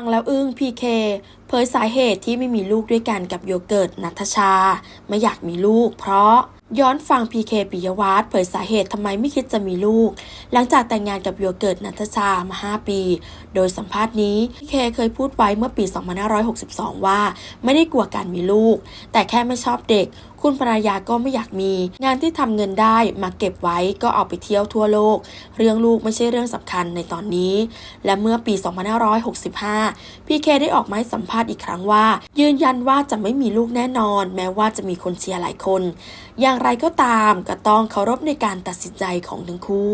ฟังแล้วอึ้งพีเคเผยสาเหตุที่ไม่มีลูกด้วยกันกับโยเกิร์ตนัทชา ไม่อยากมีลูกเพราะ ย้อนฟังพีเคปิยวัฒน์เผยสาเหตุทำไมไม่คิดจะมีลูก หลังจากแต่งงานกับโยเกิร์ตนัทชามา 5 ปี โดยสัมภาษณ์นี้พีเคเคยพูดไว้เมื่อปี 2562 ว่าไม่ได้กลัวการมีลูก แต่แค่ไม่ชอบเด็ก คุณภรรยาก็ไม่อยากมี งานที่ทำเงินได้มาเก็บไว้ก็เอาไปเที่ยวทั่วโลก เรื่องลูกไม่ใช่เรื่องสำคัญในตอนนี้ และเมื่อปี 2565 พีเคได้ออกมาให้สัมภาษณ์อีกครั้งว่า ยืนยันว่าจะไม่มีลูกแน่นอน แม้ว่าจะมีคนเชียร์หลายคนอย่างไรก็ตามก็ต้องเคารพในการตัดสินใจของทั้งคู่